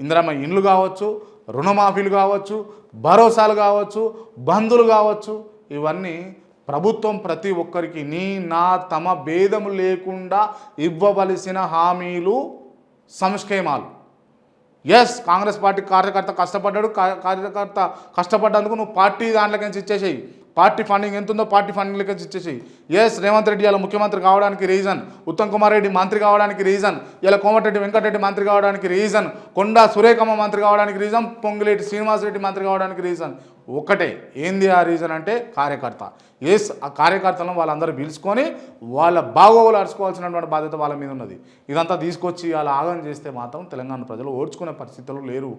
ఇందిరమ్మ ఇండ్లు కావచ్చు రుణమాఫీలు కావచ్చు భరోసాలు కావచ్చు బంధులు కావచ్చు ఇవన్నీ ప్రభుత్వం ప్రతి ఒక్కరికి నీ నా తమ భేదము లేకుండా ఇవ్వవలసిన హామీలు సంక్షేమాలు. ఎస్ కాంగ్రెస్ పార్టీ కార్యకర్త కష్టపడ్డాడు కార్యకర్త కష్టపడ్డందుకు నువ్వు పార్టీ దాంట్లోకి ఇచ్చేసేయి. పార్టీ ఫండింగ్ ఎంత ఉందో పార్టీ ఫండింగ్ ఇచ్చేసి ఎస్ రేవంత్ రెడ్డి ఇలా ముఖ్యమంత్రి కావడానికి రీజన్. ఉత్తమ్ కుమార్ రెడ్డి మంత్రి కావడానికి రీజన్. ఇలా కోమటిరెడ్డి వెంకటరెడ్డి మంత్రి కావడానికి రీజన్. కొండా సురేఖమ్మ మంత్రి కావడానికి రీజన్. పొంగిలేటి శ్రీనివాసరెడ్డి మంత్రి కావడానికి రీజన్. ఒకటే. ఏంది ఆ రీజన్ అంటే కార్యకర్త. ఎస్ ఆ కార్యకర్తలను వాళ్ళందరూ పిలుచుకొని వాళ్ళ బాగోగులు అరుచుకోవాల్సినటువంటి బాధ్యత వాళ్ళ మీద ఉన్నది. ఇదంతా తీసుకొచ్చి అలా ఆగం చేస్తే మాత్రం తెలంగాణ ప్రజలు ఓర్చుకునే పరిస్థితులు లేరు.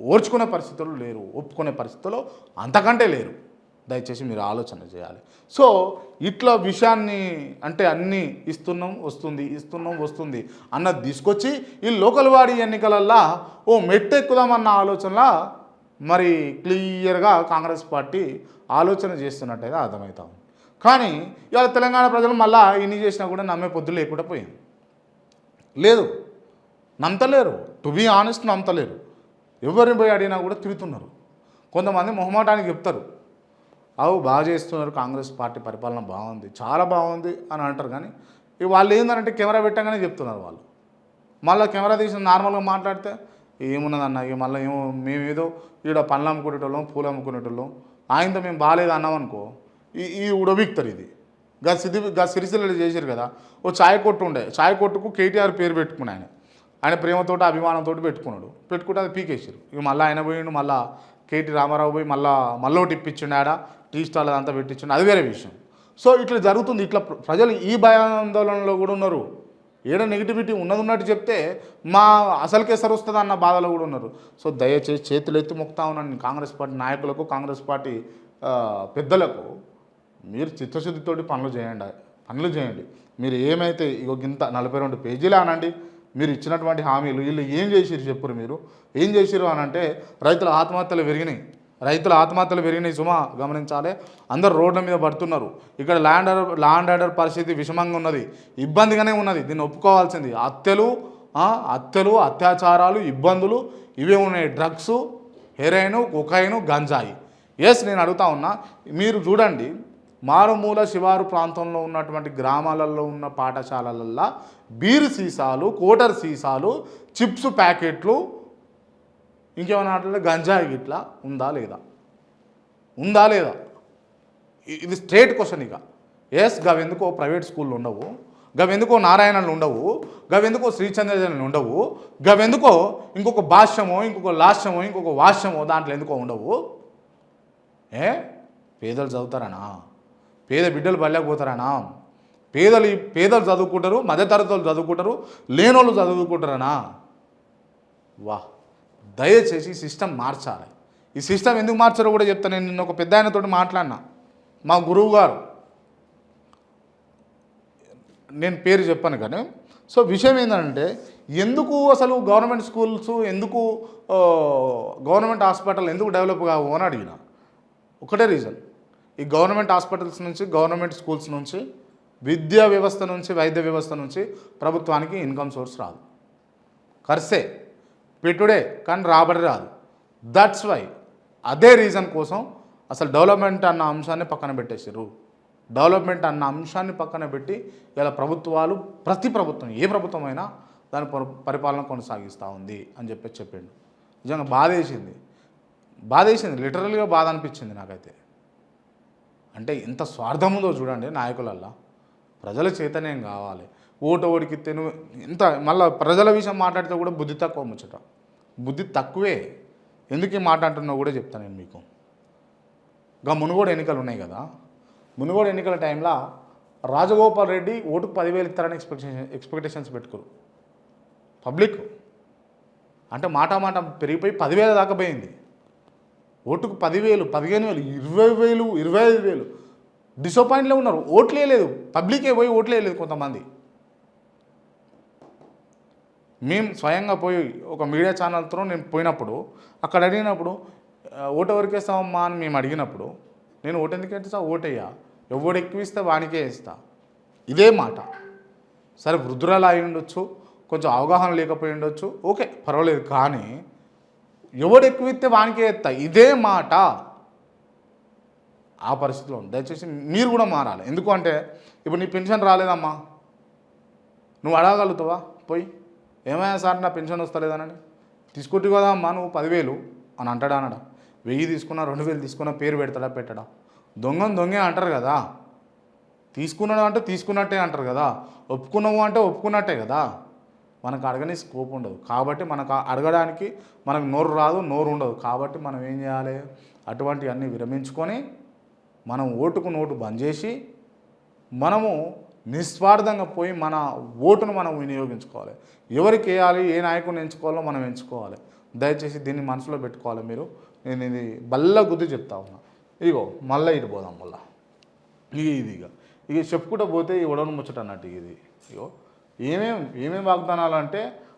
ఓర్చుకునే పరిస్థితులు లేరు. ఒప్పుకునే పరిస్థితులు అంతకంటే లేరు. దయచేసి మీరు ఆలోచన చేయాలి. సో ఇట్లా విషయాన్ని అంటే అన్నీ ఇస్తున్నాం వస్తుంది ఇస్తున్నాం వస్తుంది అన్నది తీసుకొచ్చి ఈ లోకల్ వాడి ఎన్నికలల్లా ఓ మెట్టెక్కుదామన్న ఆలోచనలా మరి క్లియర్గా కాంగ్రెస్ పార్టీ ఆలోచన చేస్తున్నట్టయితే అర్థమవుతా ఉంది. కానీ ఇవాళ తెలంగాణ ప్రజలు మళ్ళా ఇన్ని చేసినా కూడా నమ్మే పొద్దు లేకుండా పోయింది లేదు నమ్మతలేరు. టు బీ ఆనెస్ట్ నమ్మతలేరు. ఎవరిని పోయి అడిగినా కూడా తిరుగుతున్నారు కొంతమంది మొహమాటానికి చెప్తారు. అవు బాగా చేస్తున్నారు కాంగ్రెస్ పార్టీ పరిపాలన బాగుంది చాలా బాగుంది అని అంటారు. కానీ వాళ్ళు ఏంటంటే కెమెరా పెట్టగానే చెప్తున్నారు వాళ్ళు. మళ్ళీ కెమెరా తీసి నార్మల్గా మాట్లాడితే ఏమున్నదన్న ఇక మళ్ళీ ఏమో మేమేదో ఈడ పండ్లు అమ్ముకునేటోళ్ళం పూలు అమ్ముకునేటోళ్ళం ఆయనతో మేము బాగాలేదు అన్నామనుకో ఈ ఈ ఉడబిక్తారు ఇది. గా సిద్ధి గా సిరిసిల్ల చేశారు కదా ఓ ఛాయ్ కొట్టు ఉండే ఛాయ్ కొట్టుకు కేటీఆర్ పేరు పెట్టుకుని ఆయన. ఆయన ప్రేమతోటి అభిమానంతో పెట్టుకున్నాడు. పెట్టుకుంటే అది పీకేసారు ఇక మళ్ళీ ఆయన పోయిండు మళ్ళీ కేటీ రామారావు పోయి మళ్ళీ మళ్ళీ ఒకటి ఇప్పించిండు ఆడ. టీ స్టాల్ అదంతా పెట్టించండి అది వేరే విషయం. సో ఇట్లా జరుగుతుంది. ఇట్లా ప్రజలు ఈ భయాందోళనలో కూడా ఉన్నారు. ఏడ నెగిటివిటీ ఉన్నది ఉన్నట్టు చెప్తే మా అసలుకే సరి వస్తుంది అన్న బాధలో కూడా ఉన్నారు. సో దయచేసి చేతులు ఎత్తి మొక్తా ఉన్నాను కాంగ్రెస్ పార్టీ నాయకులకు కాంగ్రెస్ పార్టీ పెద్దలకు మీరు చిత్తశుద్ధితోటి పనులు చేయండి. పనులు చేయండి. మీరు ఏమైతే ఇగో గింత నలభై రెండు పేజీలే అనండి మీరు ఇచ్చినటువంటి హామీలు వీళ్ళు ఏం చేసిరు చెప్పురు మీరు? ఏం చేసిరు అనంటే రైతుల ఆత్మహత్యలు పెరిగినాయి. రైతుల ఆత్మహత్యలు పెరిగినాయి సుమా గమనించాలి. అందరు రోడ్ల మీద పడుతున్నారు. ఇక్కడ ల్యాండ్ ఆర్డర్ ల్యాండ్ ఆర్డర్ పరిస్థితి విషమంగా ఉన్నది. ఇబ్బందిగానే ఉన్నది. దీన్ని ఒప్పుకోవాల్సింది. హత్యలు హత్యలు అత్యాచారాలు ఇబ్బందులు ఇవే ఉన్నాయి. డ్రగ్స్ హెరైన్ కొకైన్ గంజాయి. ఎస్ నేను అడుగుతా ఉన్నా మీరు చూడండి మారుమూల శివారు ప్రాంతంలో ఉన్నటువంటి గ్రామాలలో ఉన్న పాఠశాలలల్లో బీరు సీసాలు కోటర్ సీసాలు చిప్స్ ప్యాకెట్లు ఇంకేమైనా ఆటలు గంజాయి గిట్లా ఉందా లేదా? ఉందా లేదా? ఇది స్ట్రేట్ క్వశ్చన్ ఇక. ఎస్ గవెందుకో ప్రైవేట్ స్కూళ్ళు ఉండవు. గవెందుకో నారాయణలు ఉండవు. గవెందుకో శ్రీచంద్రజనులు ఉండవు. గవెందుకో ఇంకొక భాష్యమో ఇంకొక లాస్యమో ఇంకొక వాష్యమో దాంట్లో ఎందుకో ఉండవు. ఏ? పేదలు చదువుతారనా? పేద బిడ్డలు పడలేకపోతారనా? పేదలు పేదలు చదువుకుంటారు మధ్యతరగతులు చదువుకుంటారు లేనోళ్ళు చదువుకుంటారనా? వా దయచేసి ఈ సిస్టమ్ మార్చాలి. ఈ సిస్టమ్ ఎందుకు మార్చారో కూడా చెప్తాను నేను నిన్న ఒక పెద్ద ఆయనతో మాట్లాడినా. మా గురువు గారు. నేను పేరు చెప్పాను కానీ. సో విషయం ఏంటంటే ఎందుకు అసలు గవర్నమెంట్ స్కూల్స్ ఎందుకు గవర్నమెంట్ హాస్పిటల్ ఎందుకు డెవలప్ కావు అని అడిగిన. ఒకటే రీజన్. ఈ గవర్నమెంట్ హాస్పిటల్స్ నుంచి గవర్నమెంట్ స్కూల్స్ నుంచి విద్యా వ్యవస్థ నుంచి వైద్య వ్యవస్థ నుంచి ప్రభుత్వానికి ఇన్కమ్ సోర్స్ రాదు. ఖర్చే పెట్టుడే కానీ రాబడి రాదు. దట్స్ వై అదే రీజన్ కోసం అసలు డెవలప్మెంట్ అన్న అంశాన్ని పక్కన పెట్టేసారు డెవలప్మెంట్ అన్న అంశాన్ని పక్కన పెట్టి ఇలా ప్రభుత్వాలు ప్రతి ప్రభుత్వం ఏ ప్రభుత్వం అయినా దాని పరి- పరిపాలన కొనసాగిస్తూ ఉంది అని చెప్పి చెప్పిండు. నిజంగా బాధ వేసింది బాధ వేసింది లిటరల్గా బాధ అనిపించింది నాకైతే. అంటే ఎంత స్వార్థం ఉందో చూడండి నాయకులల్లా. ప్రజల చైతన్యం కావాలి? ఓటు ఓడికి తెను ఎంత మళ్ళీ ప్రజల విషయం మాట్లాడితే కూడా బుద్ధి తక్కువ ముచ్చట. బుద్ధి తక్కువే. ఎందుకు ఈ మాట అంటున్నా కూడా చెప్తాను నేను మీకు. ఇంకా మునుగోడు ఎన్నికలు ఉన్నాయి కదా. మునుగోడు ఎన్నికల టైంలో రాజగోపాల్ రెడ్డి ఓటుకు పదివేలు ఇస్తారని ఎక్స్పెక్టేషన్ ఎక్స్పెక్టేషన్స్ పెట్టుకోరు పబ్లిక్. అంటే మాట మాట పెరిగిపోయి పదివేల దాకా పోయింది. ఓటుకు పదివేలు పదిహేను వేలు ఇరవై వేలు ఇరవై ఐదు వేలు. డిసప్పాయింట్లో ఉన్నారు. ఓట్లే లేదు పబ్లికే పోయి ఓట్లే లేదు కొంతమంది. మేము స్వయంగా పోయి ఒక మీడియా ఛానల్తో నేను పోయినప్పుడు అక్కడ అడిగినప్పుడు ఓటు ఎవరికేస్తామమ్మా అని మేము అడిగినప్పుడు నేను ఓటు ఎందుకు వేస్తా? ఓటయ్యా. ఎవడు ఎక్కువ ఇస్తే వానికే ఇస్తా ఇదే మాట. సరే వృద్ధురాలు అయి ఉండొచ్చు కొంచెం అవగాహన లేకపోయి ఉండొచ్చు ఓకే పర్వాలేదు కానీ ఎవడు ఎక్కువ ఇస్తే వానికే ఎత్తా ఇదే మాట. ఆ పరిస్థితిలో దయచేసి మీరు కూడా మారాలి. ఎందుకు అంటే ఇప్పుడు నీ పెన్షన్ రాలేదమ్మా. నువ్వు అడగలుగుతావా పోయి. ఏమైనా సార్ నా పెన్షన్ వస్తలేదనని తీసుకుంటు కదా అమ్మా నువ్వు పదివేలు అని అంటాడా అనడా వెయ్యి తీసుకున్నా రెండు వేలు తీసుకున్నా పేరు పెడతాడా పెట్టడా. దొంగని దొంగే అంటారు కదా. తీసుకున్నాడు అంటే తీసుకున్నట్టే అంటారు కదా. ఒప్పుకున్నావు అంటే ఒప్పుకున్నట్టే కదా. మనకు అడగని స్కోప్ ఉండదు. కాబట్టి మనకు అడగడానికి మనకు నోరు రాదు నోరు ఉండదు. కాబట్టి మనం ఏం చేయాలి? అటువంటివన్నీ విరమించుకొని మనం ఓటుకు నోటు బంద్ చేసి మనము నిస్వార్థంగా పోయి మన ఓటును మనం వినియోగించుకోవాలి. ఎవరికి వేయాలి ఏ నాయకుని ఎంచుకోవాలో మనం ఎంచుకోవాలి. దయచేసి దీన్ని మనసులో పెట్టుకోవాలి మీరు. నేను ఇది బల్ల గుద్ది చెప్తా ఉన్నా. ఇగో మళ్ళీ ఇటు పోదాం మళ్ళా. ఇది ఇది ఇక ఇక చెప్పుకుంటూ పోతే ఈ ఉడవను ముచ్చట అన్నట్టు ఇది. ఇగో ఏమేం ఏమేమి వాగ్దానాలు అంటే